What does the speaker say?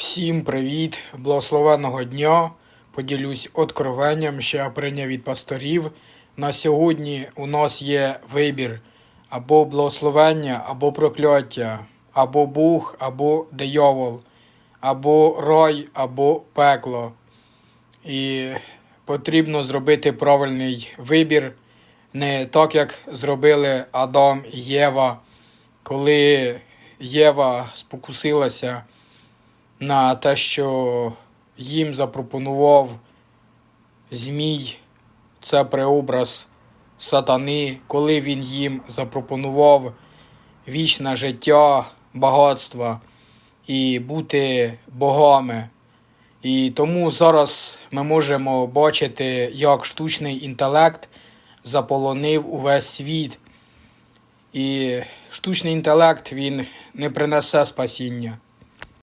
Всім привіт, благословенного дня. Поділюсь откровенням, що я прийняв від пасторів. На сьогодні у нас є вибір або благословення, або прокляття, або Бог, або диявол, або рай, або пекло. І потрібно зробити правильний вибір, не так, як зробили Адам і Єва, коли Єва спокусилася на те, що їм запропонував Змій, це преобраз сатани, коли він їм запропонував вічне життя, багатство і бути богами. І тому зараз ми можемо бачити, як штучний інтелект заполонив увесь світ. І штучний інтелект він не принесе спасіння.